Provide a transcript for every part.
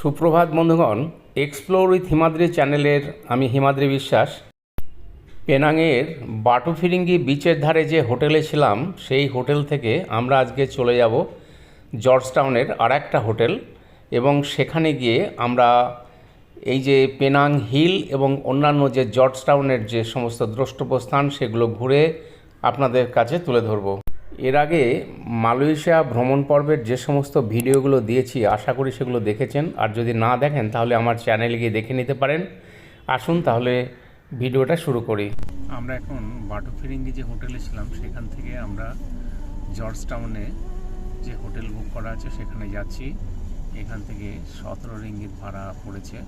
সুপ্রভাত বন্ধুগণ explore with Himadri চ্যানেলের আমি হিমাদ্রি বিশ্বাস। পেনাংয়ের বাটুফিরিঙ্গি বিচের ধারে যে হোটেলে ছিলাম, সেই হোটেল থেকে আমরা আজকে চলে যাব জর্জ টাউনের আর একটা হোটেল এবং সেখানে গিয়ে আমরা এই যে পেনাং হিল এবং অন্যান্য যে জর্জ টাউনের যে সমস্ত দ্রষ্টব্য স্থান, সেগুলো ঘুরে আপনাদের কাছে তুলে ধরব। এর আগে মালয়েশিয়া ভ্রমণ পর্বের যে সমস্ত ভিডিওগুলো দিয়েছি, আশা করি সেগুলো দেখেছেন। আর যদি না দেখেন, তাহলে আমার চ্যানেলে গিয়ে দেখে নিতে পারেন। আসুন তাহলে ভিডিওটা শুরু করি। আমরা এখন বাটু ফিরিঙ্গি যে হোটেলে ছিলাম, সেখান থেকে আমরা জর্জ টাউনে যে হোটেল বুক করা আছে, সেখানে যাচ্ছি। এখান থেকে সতেরো রিঙ্গিত ভাড়া পড়েছে।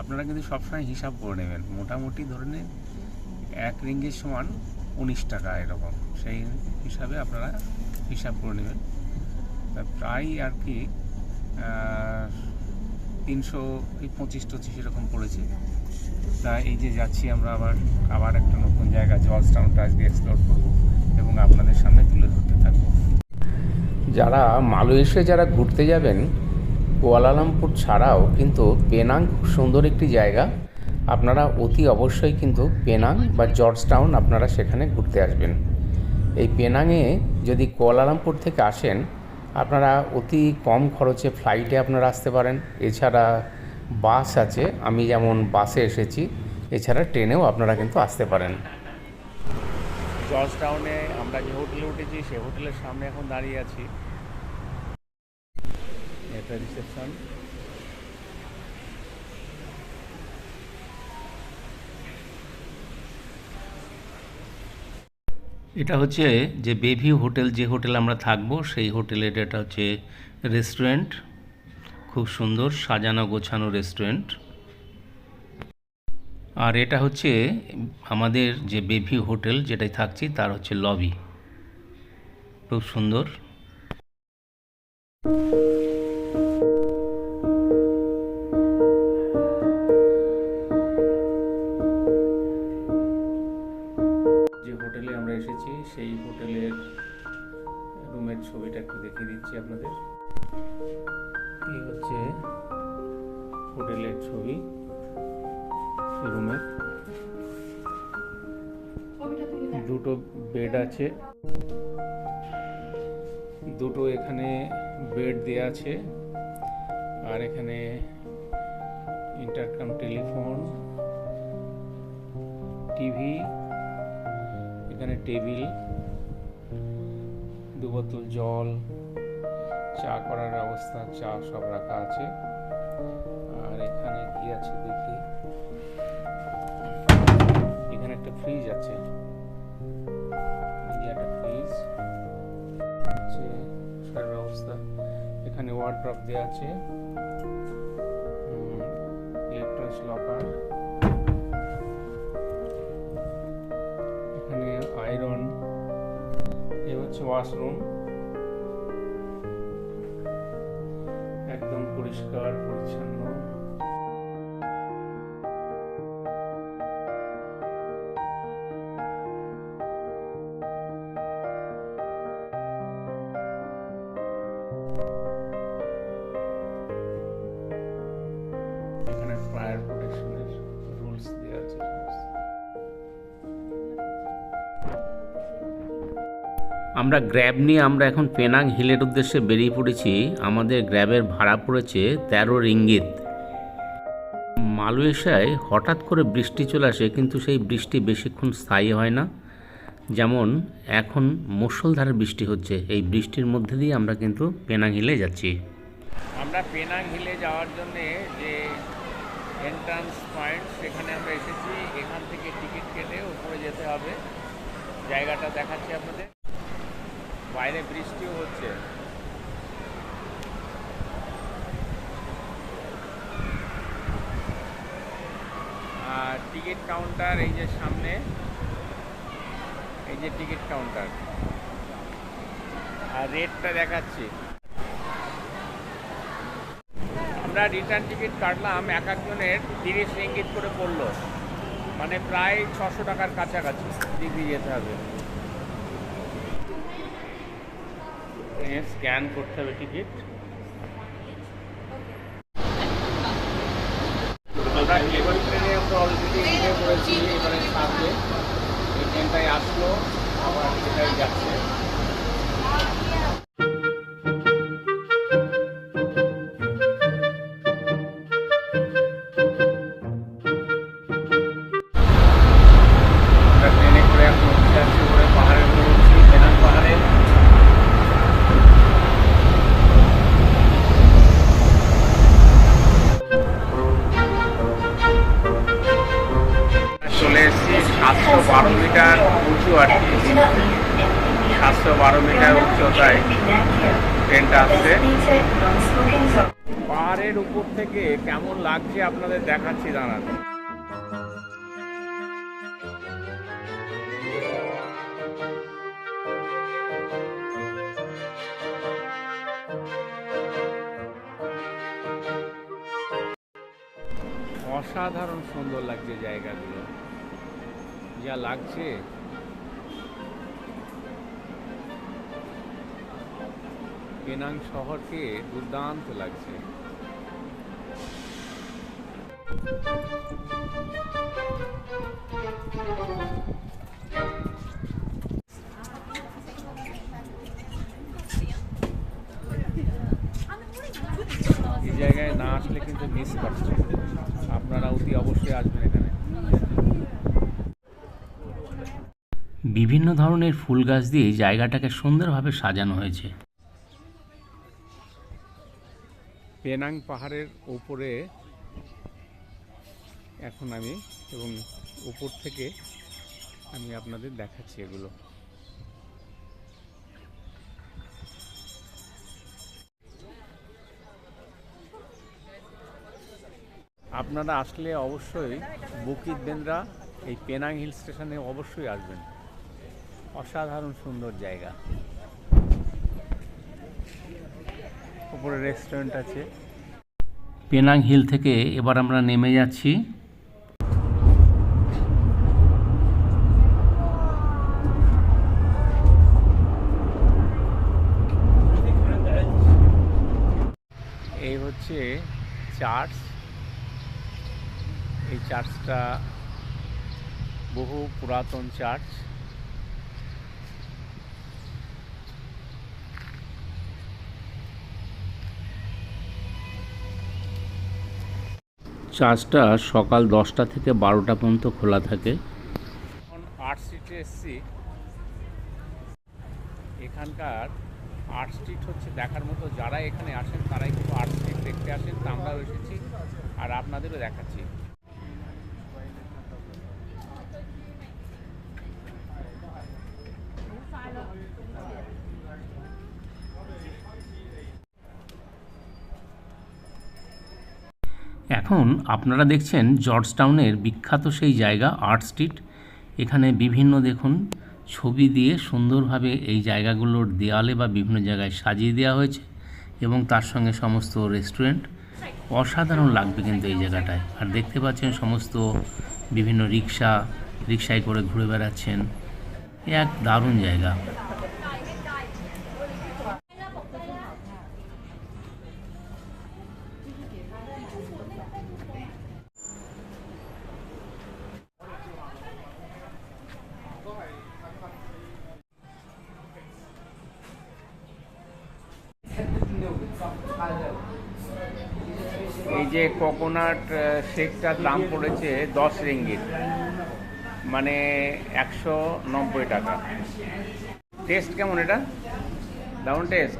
আপনারা কিন্তু সবসময় হিসাব করে নেবেন। মোটামুটি ধরে নিন, এক রিঙ্গির সমান উনিশ টাকা এরকম। সেই হিসাবে আপনারা হিসাব করে নেবেন। প্রায় আর কি তিনশো এই পঁচিশ টচিশ এরকম পড়েছে। তা এই যে যাচ্ছি আমরা আবার আবার একটা নতুন জায়গা জর্জ টাউনটা আজকে এক্সপ্লোর করব এবং আপনাদের সামনে তুলে ধরতে থাকব। যারা মালয়েশিয়া, যারা ঘুরতে যাবেন, কুয়ালালামপুর ছাড়াও কিন্তু পেনাং খুব সুন্দর একটি জায়গা। আপনারা অতি অবশ্যই কিন্তু পেনাং বা জর্জ টাউন আপনারা সেখানে ঘুরতে আসবেন। এই পেনাংয়ে যদি কুয়ালালামপুর থেকে আসেন, আপনারা অতি কম খরচে ফ্লাইটে আপনারা আসতে পারেন। এছাড়া বাস আছে, আমি যেমন বাসে এসেছি, এছাড়া ট্রেনেও আপনারা কিন্তু আসতে পারেন। জর্জ টাউনে আমরা যে হোটেলে উঠেছি সেই হোটেলের সামনে এখন দাঁড়িয়ে আছি। এটা রিসেপশন। এটা হচ্ছে যে বেভি হোটেল, যে হোটেল আমরা থাকব, সেই হোটেলের এটা হচ্ছে রেস্টুরেন্ট। খুব সুন্দর সাজানো গোছানো রেস্টুরেন্ট। আর এটা হচ্ছে আমাদের যে বেভি হোটেল যেটাই থাকছি, তার হচ্ছে লবি। খুব সুন্দর। সেই হোটেলের রুমের ছবিটা একটু দেখিয়ে দিচ্ছি আপনাদের। এই হচ্ছে হোটেলের ছবি রুমের। দুটো বেড আছে। দুটো এখানে বেড দেয়া আছে। আর এখানে ইন্টারকাম টেলিফোন টিভি এখানে টেবিল, দু বোতল জল, চা করার ব্যবস্থা, চা সব রাখা আছে। আর এখানে কি আছে দেখি? এখানে একটা ফ্রিজ আছে। একটা ফ্রিজ আছে সার ব্যবস্থা। এখানে ওয়ার্ড্রপ দেওয়া আছে। ইলেকট্রনিক্স লকার ওয়াশরুম একদম পরিষ্কার পরিচ্ছন্ন। আমরা গ্র্যাব নিয়ে আমরা এখন পেনাং হিলের উদ্দেশ্যে বেরিয়ে পড়েছি। আমাদের গ্র্যাবের ভাড়া পড়েছে তেরো রিঙ্গিত। মালয়েশিয়ায় হঠাৎ করে বৃষ্টি চলে আসে, কিন্তু সেই বৃষ্টি বেশিক্ষণ স্থায়ী হয় না। যেমন এখন মুষলধারে বৃষ্টি হচ্ছে, এই বৃষ্টির মধ্যে দিয়ে আমরা কিন্তু পেনাং হিলে যাচ্ছি। আমরা পেনাং হিলে যাওয়ার জন্যে যে এন্ট্রান্স পয়েন্ট সেখানে আমরা এসেছি। এখান থেকে টিকিট কেটে উপরে যেতে হবে। জায়গাটা দেখাচ্ছি আপনাদের। বাইরে বৃষ্টিও হচ্ছে। আর টিকিট কাউন্টার এই যে সামনে, এই যে টিকিট কাউন্টার। আর রেটটা দেখাচ্ছি। আমরা রিটার্ন টিকিট কাটলাম, এক একজনের তিরিশ রিঙ্গিত করে পড়ল। মানে প্রায় ছশো টাকার কাছাকাছি। দিদি যেতে হবে। নিয়ে স্ক্যান করতে হবে টিকিট। আমরা এবার ট্রেনে আমরা অলরেডি উঠে পড়েছি এবারে সামনে, এই ট্রেনটাই আসলো, আবার এটাই যাচ্ছে। পাহাড়ের উপর থেকে কেমন লাগছে আপনাদের দেখাচ্ছি দাঁড়ান অসাধারণ সুন্দর লাগছে জায়গাগুলো। যা লাগছে পেনাং শহরকে দুর্দান্ত লাগছে। এই জায়গায় না আসলে কিন্তু মিস করছে। আপনারা অতি অবশ্যই আসবেন এখানে। বিভিন্ন ধরনের ফুল গাছ দিয়ে জায়গাটাকে সুন্দরভাবে সাজানো হয়েছে। পেনাং পাহাড়ের উপরে এখন আমি এবং উপর থেকে আমি আপনাদের দেখাচ্ছি এগুলো। আপনারা আসলে অবশ্যই বুকিত বেন্দ্রা এই পেনাং হিল স্টেশনে অবশ্যই আসবেন। অসাধারণ সুন্দর জায়গা। উপরে রেস্টুরেন্ট আছে। পেনাং হিল থেকে এবার আমরা নেমে যাচ্ছি। এই হচ্ছে চার্চ। এই চার্চটা বহু পুরাতন চার্চ। চার্চটা সকাল দশটা থেকে বারোটা পর্যন্ত খোলা থাকে। আর্ট স্ট্রিটে এসেছি। এখানকার আর্ট স্ট্রিট হচ্ছে দেখার মতো। যারা এখানে আসেন, তারাই কিন্তু আর্ট স্ট্রিট দেখতে আসেন। তা আমরাও এসেছি আর আপনাদেরও দেখাচ্ছি। এখন আপনারা দেখছেন জর্জ টাউনের বিখ্যাত সেই জায়গা, আর্ট স্ট্রিট। এখানে বিভিন্ন দেখুন, ছবি দিয়ে সুন্দরভাবে এই জায়গাগুলোর দেয়ালে বা বিভিন্ন জায়গায় সাজিয়ে দেওয়া হয়েছে এবং তার সঙ্গে সমস্ত রেস্টুরেন্ট। অসাধারণ লাগবে কিন্তু এই জায়গাটায়। আর দেখতে পাচ্ছেন সমস্ত বিভিন্ন রিক্সা, রিক্সায় করে ঘুরে বেড়াচ্ছেন। এক দারুণ জায়গা। এই যে কোকোনাট শেকটার দাম পড়েছে দশ রিঙ্গিত। মানে একশো নব্বই টাকা। টেস্ট কেমন এটা? দারুণ টেস্ট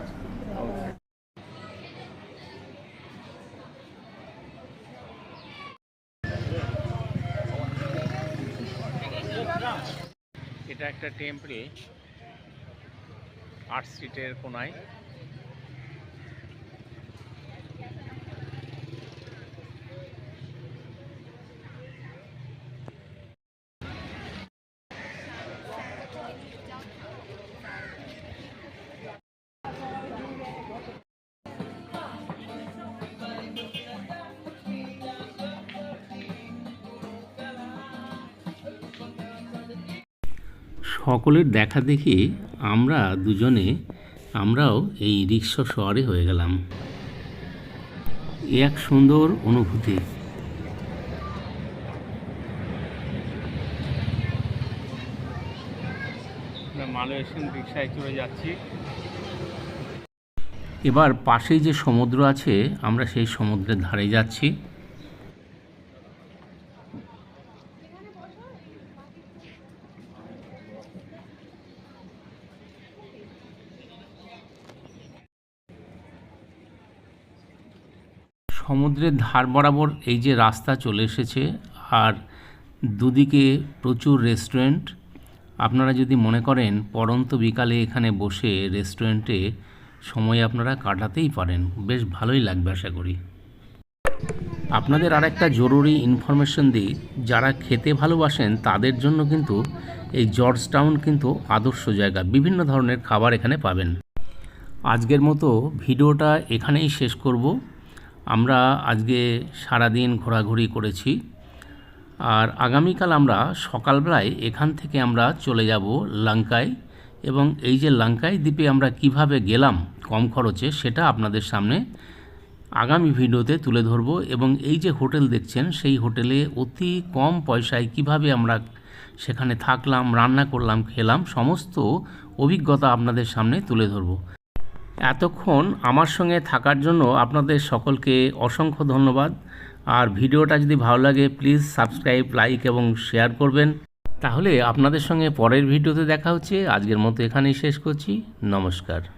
এটা একটা টেম্পল আর্ট স্ট্রিটের কোনায়। সকলের দেখা দেখি আমরা দুজনে আমরাও এই রিক্সা শহরে হয়ে গেলাম। এক সুন্দর অনুভূতি। মালয়েশিয়ান রিক্সায় যাচ্ছি। এবার পাশেই যে সমুদ্র আছে আমরা সেই সমুদ্রের ধারে যাচ্ছি। সমুদ্রের ধার বরাবর এই যে রাস্তা চলে এসেছে, আর দুদিকে প্রচুর রেস্টুরেন্ট আপনারা যদি মনে করেন পরন্ত বিকালে এখানে বসে রেস্টুরেন্টে সময় আপনারা কাটাতেই পারেন। বেশ ভালোই লাগবে আশা করি। আপনাদের আর একটা জরুরি ইনফরমেশন দিই, যারা খেতে ভালোবাসেন তাদের জন্য কিন্তু এই জর্জ টাউন কিন্তু আদর্শ জায়গা। বিভিন্ন ধরনের খাবার এখানে পাবেন। আজকের মতো ভিডিওটা এখানেই শেষ করব। আমরা আজকে সারাদিন ঘোরাঘুরি করেছি। আর আগামীকাল আমরা সকালবেলায় এখান থেকে আমরা চলে যাব লঙ্কায় এবং এই যে লঙ্কায় দ্বীপে আমরা কীভাবে গেলাম, কম খরচে, সেটা আপনাদের সামনে আগামী ভিডিওতে তুলে ধরব এবং এই যে হোটেল দেখছেন, সেই হোটেলে অতি কম পয়সায় কীভাবে আমরা সেখানে থাকলাম, রান্না করলাম, খেলাম, সমস্ত অভিজ্ঞতা আপনাদের সামনে তুলে ধরব। এতক্ষণ আমার সঙ্গে থাকার জন্য আপনাদের সকলকে অসংখ্য ধন্যবাদ। আর ভিডিওটা যদি ভালো লাগে প্লিজ সাবস্ক্রাইব লাইক এবং শেয়ার করবেন। তাহলে আপনাদের সঙ্গে পরের ভিডিওতে দেখা হচ্ছে। আজকের মতো এখানেই শেষ করছি। নমস্কার।